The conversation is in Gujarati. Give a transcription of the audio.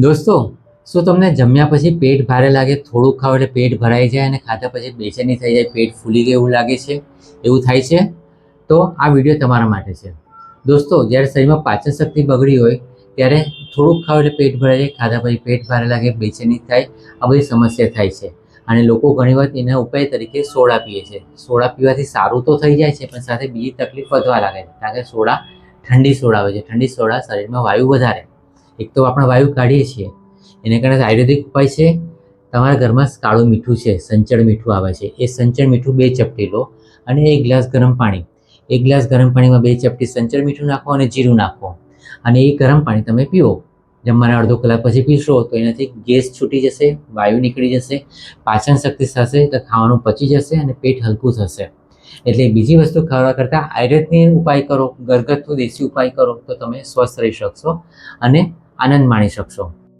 દોસ્તો, શું તમને જમ્યા પછી પેટ ભારે લાગે? થોડું ખાવ એટલે પેટ ભરાઈ જાય અને ખાધા પછી બેચેની થઈ જાય, પેટ ફૂલી ગયું એવું લાગે છે? એવું થાય છે? તો આ વીડિયો તમારા માટે છે. દોસ્તો, જ્યારે શરીરમાં પાચન શક્તિ બગડી હોય, ત્યારે થોડુંક ખાવ એટલે પેટ ભરાઈ જાય, ખાધા પછી પેટ ભારે લાગે, બેચેની થાય, આ બધી સમસ્યા થાય છે. અને લોકો ઘણી વાર એના ઉપાય તરીકે સોડા પીએ છે. સોડા પીવાથી સારું તો થઈ જાય છે, પણ સાથે બીજી તકલીફ વધવા લાગે છે. કારણ કે સોડા ઠંડી સોડા હોય છે. ઠંડી સોડા શરીરમાં વાયુ વધારે. એક તો આપણે વાયુ કાઢીએ છીએ. એને કારણે આયુર્વેદિક ઉપાય છે. તમારા ઘરમાં કાળું મીઠું છે, સંચળ મીઠું આવે છે. એ સંચળ મીઠું બે ચપટી લો અને એક ગ્લાસ ગરમ પાણી. એક ગ્લાસ ગરમ પાણીમાં બે ચપટી સંચળ મીઠું નાખો અને જીરું નાખો. અને એ ગરમ પાણી તમે પીવો. જમવાના અડધો કલાક પછી પીશો તો એનાથી ગેસ છૂટી જશે, વાયુ નીકળી જશે, પાચન શક્તિ થશે તો ખાવાનું પચી જશે અને પેટ હલકું થશે. એટલે બીજી વસ્તુ ખાવા કરતાં આયુર્વેદની ઉપાય કરો, ઘરગથ્થુ દેશી ઉપાય કરો તો તમે સ્વસ્થ રહી શકશો અને આનંદ માણી શકશો.